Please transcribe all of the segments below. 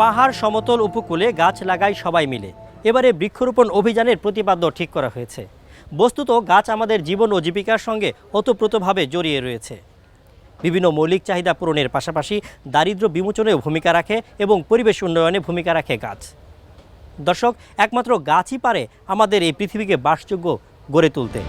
পাহাড় সমতল উপকূলে গাছ লাগাই সবাই মিলে। এবারে বৃক্ষরোপণ অভিযানের প্রতিপাদ্য ঠিক করা হয়েছে। বস্তুত গাছ আমাদের জীবন ও জীবিকার সঙ্গে ওতপ্রোতভাবে জড়িয়ে রয়েছে। বিভিন্ন মৌলিক চাহিদা পূরণের পাশাপাশি দারিদ্র্য বিমোচনেও ভূমিকা রাখে এবং পরিবেশ উন্নয়নে ভূমিকা রাখে গাছ। দর্শক, একমাত্র গাছই পারে আমাদের এই পৃথিবীকে বাসযোগ্য গড়ে তুলতে।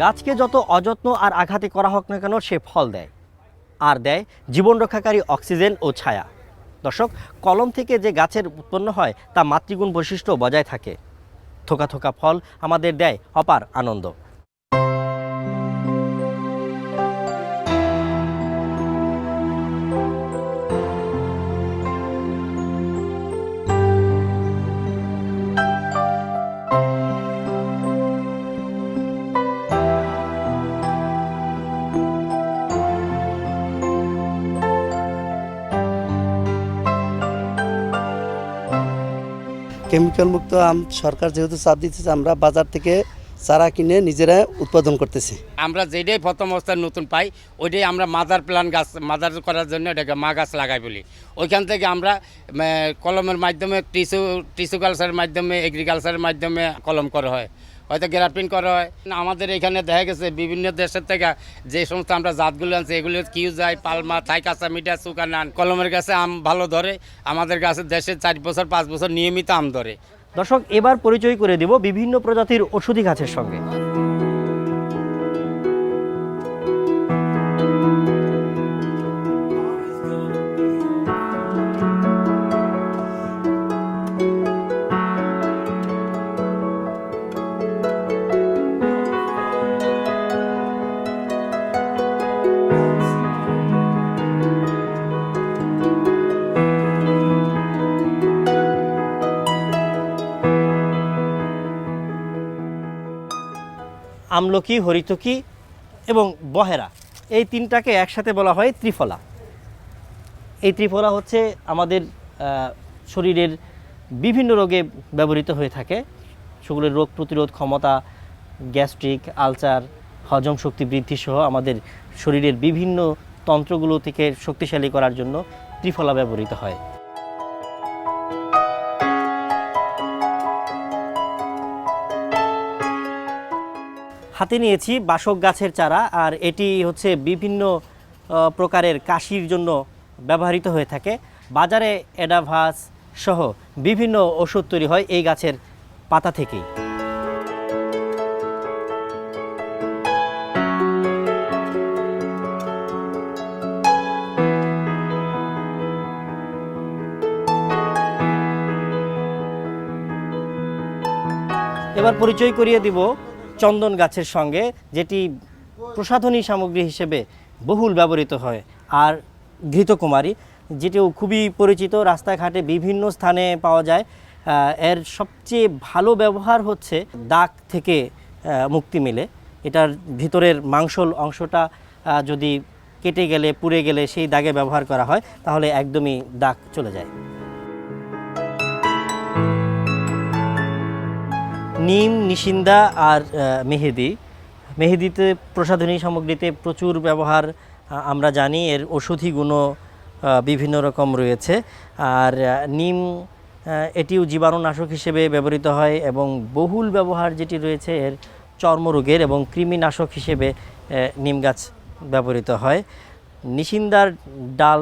গাছকে যত অযত্ন আর আঘাতে করা হোক না কেন সে ফল দেয়। আর দেয় জীবন রক্ষাকারী অক্সিজেন ও ছায়া। দর্শক, কলম থেকে যে গাছের উৎপন্ন হয়, তা মাতৃগুণ বৈশিষ্ট্য বজায় থাকে। থোকা থোকা ফল আমাদের দেয় অপার আনন্দ। কেমিক্যাল মুক্ত আম সরকার যেহেতু চাপ দিতেছে, আমরা বাজার থেকে চারা কিনে নিজেরা উৎপাদন করতেছি। আমরা যেটাই প্রথম অবস্থায় নতুন পাই, ওইটাই আমরা মাদার প্লান গাছ মাদার করার জন্য ওটাকে মা গাছ লাগাই বলি। ওইখান থেকে আমরা কলমের মাধ্যমে টিসু টিসু কালচারের মাধ্যমে এগ্রিকালচারের মাধ্যমে কলম করা হয়। হয়তো গ্রাফটিং করা হয়। আমাদের এখানে দেখা গেছে বিভিন্ন দেশের থেকে যে সমস্ত আমরা জাতগুলো আনছি, এগুলো কিউ যায় পালমা, থাই কাঁচা মিঠা সুকানান কলমের গাছে আম ভালো ধরে, আমাদের গাছে দেশে চার বছর, পাঁচ বছর নিয়মিত আম ধরে। দর্শক, এবার পরিচয় করে দেব বিভিন্ন প্রজাতির ওষুধি গাছের সঙ্গে। আমলকি, হরিতকি এবং বহেরা। এই তিনটাকে একসাথে বলা হয় ত্রিফলা। এই ত্রিফলা হচ্ছে আমাদের শরীরের বিভিন্ন রোগে ব্যবহৃত হয়ে থাকে। সেগুলোর রোগ প্রতিরোধ ক্ষমতা, গ্যাস্ট্রিক, আলসার, হজম শক্তি বৃদ্ধি সহ আমাদের শরীরের বিভিন্ন তন্ত্রগুলো থেকে শক্তিশালী করার জন্য ত্রিফলা ব্যবহৃত হয়। হাতে নিয়েছি বাসক গাছের চারা, আর এটি হচ্ছে বিভিন্ন প্রকারের কাশির জন্য ব্যবহৃত হয়ে থাকে। বাজারে এডাভাস সহ বিভিন্ন ওষুধ তৈরি হয় এই গাছের পাতা থেকেই। এবার পরিচয় করিয়ে দিব চন্দন গাছের সঙ্গে যেটি প্রসাধনী সামগ্রী হিসেবে বহুল ব্যবহৃত হয়, আর ঘৃতকুমারী, যেটিও খুবই পরিচিত। রাস্তাঘাটে বিভিন্ন স্থানে পাওয়া যায়। এর সবচেয়ে ভালো ব্যবহার হচ্ছে দাগ থেকে মুক্তি মিলে। এটার ভিতরের মাংসল অংশটা যদি কেটে গেলে, পুড়ে গেলে সেই দাগে ব্যবহার করা হয়, তাহলে একদমই দাগ চলে যায়। নিম, নিশিন্দা আর মেহেদি। মেহেদিতে, প্রসাধনী সামগ্রীতে প্রচুর ব্যবহার আমরা জানি এর ওষুধি গুণও বিভিন্ন রকম রয়েছে। আর নিম এটিও জীবাণুনাশক হিসেবে ব্যবহৃত হয় এবং বহুল ব্যবহার যেটি রয়েছে এর চর্মরোগের এবং কৃমিনাশক হিসেবে নিম গাছ ব্যবহৃত হয়। নিশিন্দার ডাল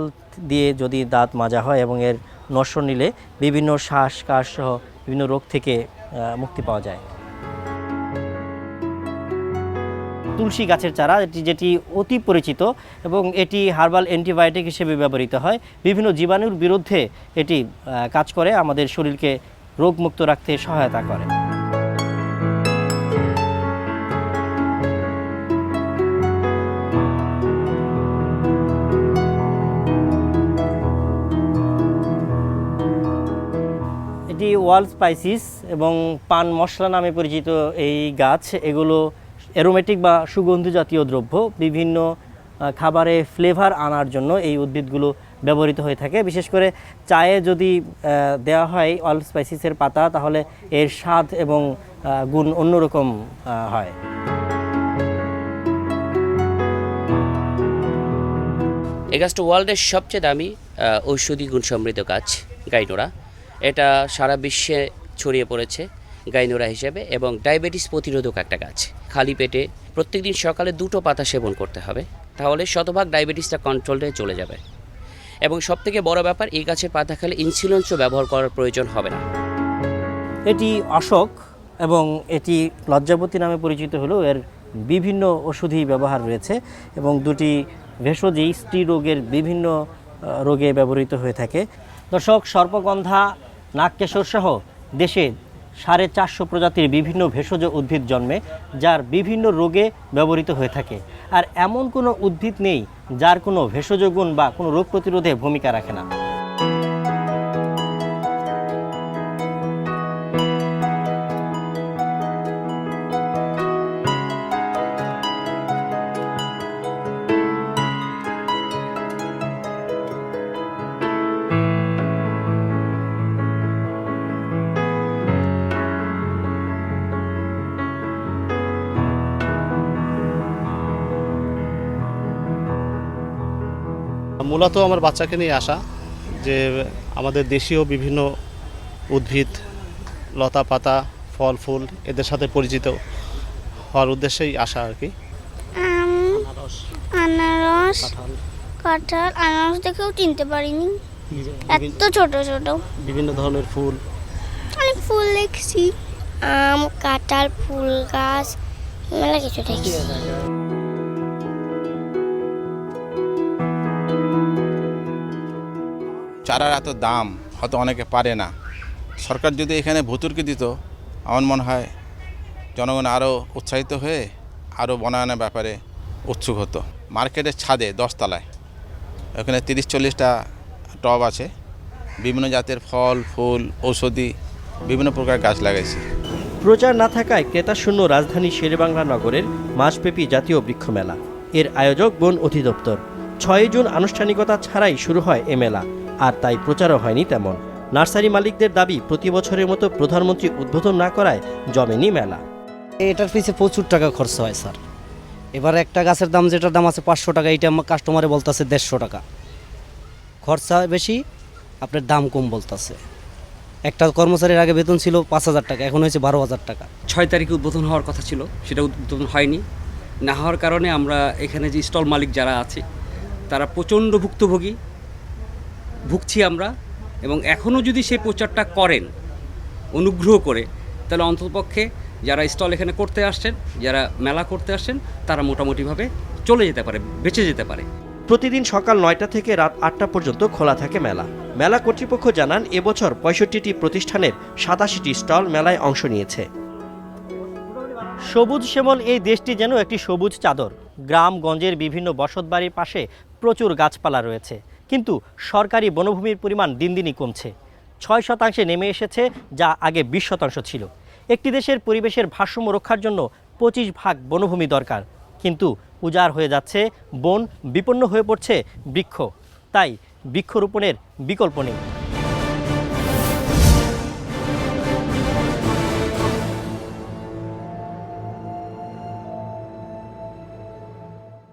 দিয়ে যদি দাঁত মাজা হয় এবং এর নস্য নিলে বিভিন্ন শ্বাস কাশ সহ বিভিন্ন রোগ থেকে মুক্তি পাওয়া যায়। তুলসী গাছের চারা, এটি যেটি অতি পরিচিত এবং এটি হার্বাল অ্যান্টিবায়োটিক হিসেবে ব্যবহৃত হয়। বিভিন্ন জীবাণুর বিরুদ্ধে এটি কাজ করে, আমাদের শরীরকে রোগমুক্ত রাখতে সহায়তা করে। এটি ওয়াল স্পাইসিস এবং পান মশলা নামে পরিচিত এই গাছ, এগুলো অ্যারোমেটিক বা সুগন্ধি জাতীয় দ্রব্য, বিভিন্ন খাবারে ফ্লেভার আনার জন্য এই উদ্ভিদগুলো ব্যবহৃত হয়ে থাকে। বিশেষ করে চায়ে যদি দেওয়া হয় অল স্পাইসিসের পাতা, তাহলে এর স্বাদ এবং গুণ অন্যরকম হয়। এই গাছটা ওয়ার্ল্ডের সবচেয়ে দামি ঔষধি গুণ সমৃদ্ধ গাছ গাইনোরা এটা সারা বিশ্বে ছড়িয়ে পড়েছে গাইনোরা হিসেবে এবং ডায়াবেটিস প্রতিরোধক একটা গাছ। খালি পেটে প্রত্যেকদিন সকালে দুটো পাতা সেবন করতে হবে, তাহলে শতভাগ ডায়াবেটিসটা কন্ট্রোলে চলে যাবে। এবং সবথেকে বড় ব্যাপার, এই গাছের পাতা খেলে ইনসুলিনসও ব্যবহার করার প্রয়োজন হবে না। এটি অশোক এবং এটি লজ্জাবতী নামে পরিচিত হলেও এর বিভিন্ন ওষুধি ব্যবহার রয়েছে এবং দুটি ভেষজী স্ত্রী রোগের বিভিন্ন রোগে ব্যবহৃত হয়ে থাকে। দর্শক, সর্পগন্ধা নাগকেশর সহ দেশে সাড়ে চারশো প্রজাতির বিভিন্ন ভেষজ উদ্ভিদ জন্মে, যার বিভিন্ন রোগে ব্যবহৃত হয়ে থাকে। আর এমন কোনো উদ্ভিদ নেই, যার কোনো ভেষজ গুণ বা কোনো রোগ প্রতিরোধে ভূমিকা রাখে না। মূলত আমার বাচ্চাকে নিয়ে আসা যে আমাদের দেশীয় বিভিন্ন উদ্ভিদ লতা পাতা ফল ফুল এদের সাথে পরিচিত হওয়ার উদ্দেশ্যেই আসা আর কি। আনারস কাঁঠাল। আনারস দেখেও চিনতে পারিনি। এত ছোট ছোট। বিভিন্ন ধরনের ফুল। অনেক ফুল দেখছি। আম কাঁঠাল ফুল গাছ মেলা কিছু দেখছি। চারার এত দাম হয়তো অনেকে পারে না। সরকার যদি এখানে ভুতুরকে দিত, আমার মনে হয় জনগণ আরও উৎসাহিত হয়ে আরও বনায়নের ব্যাপারে উৎসুক হতো। মার্কেটের ছাদে দশতলায়, ওখানে তিরিশ চল্লিশটা টব আছে। বিভিন্ন জাতের ফল, ফুল, ঔষধি বিভিন্ন প্রকার গাছ লাগাইছি। প্রচার না থাকায় ক্রেতাশূন্য রাজধানী শেরেবাংলা নগরের মাসব্যাপী জাতীয় বৃক্ষ মেলা। এর আয়োজক বন অধিদপ্তর। ছয় জুন আনুষ্ঠানিকতা ছাড়াই শুরু হয় এ মেলা। আর তাই প্রচারও হয়নি তেমন। নার্সারি মালিকদের দাবি প্রতি বছরের মতো প্রধানমন্ত্রী উদ্বোধন না করায় জমেনি মেলা। এটার পিছে প্রচুর টাকা খরচ হয় স্যার। এবার একটা গাছের দাম যেটার দাম আছে পাঁচশো টাকা এটা আমার কাস্টমারে বলতেছে দেড়শো টাকা। খরচা বেশি আপনার দাম কম বলতেছে। একটা কর্মচারীর আগে বেতন ছিল পাঁচ হাজার টাকা এখন হয়েছে বারো হাজার টাকা। ছয় তারিখে উদ্বোধন হওয়ার কথা ছিল সেটা উদ্বোধন হয়নি। না হওয়ার কারণে আমরা এখানে যে স্টল মালিক যারা আছে তারা প্রচণ্ড ভুক্তভোগী। ভুগছি আমরা এবং এখনও যদি সেই প্রচারটা করেন অনুগ্রহ করে তাহলে অন্ততপক্ষে যারা স্টল এখানে করতে আসছেন যারা মেলা করতে আসছেন তারা মোটামুটিভাবে চলে যেতে পারে বেঁচে যেতে পারে। প্রতিদিন সকাল নয়টা থেকে রাত আটটা পর্যন্ত খোলা থাকে মেলা। মেলা কর্তৃপক্ষ জানান এবছর পঁয়ষট্টিটি প্রতিষ্ঠানের সাতাশিটি স্টল মেলায় অংশ নিয়েছে। সবুজ শ্যামল এই দেশটি যেন একটি সবুজ চাদর। গ্রামগঞ্জের বিভিন্ন বসতবাড়ির পাশে প্রচুর গাছপালা রয়েছে। কিন্তু সরকারি বনভূমির পরিমাণ দিন দিনই কমছে। ছয় শতাংশে নেমে এসেছে যা আগে বিশ শতাংশ ছিল। একটি দেশের পরিবেশের ভারসাম্য রক্ষার জন্য পঁচিশ ভাগ বনভূমি দরকার। কিন্তু উজাড় হয়ে যাচ্ছে, বন বিপন্ন হয়ে পড়ছে বৃক্ষ। তাই বৃক্ষরোপণের বিকল্প নেই।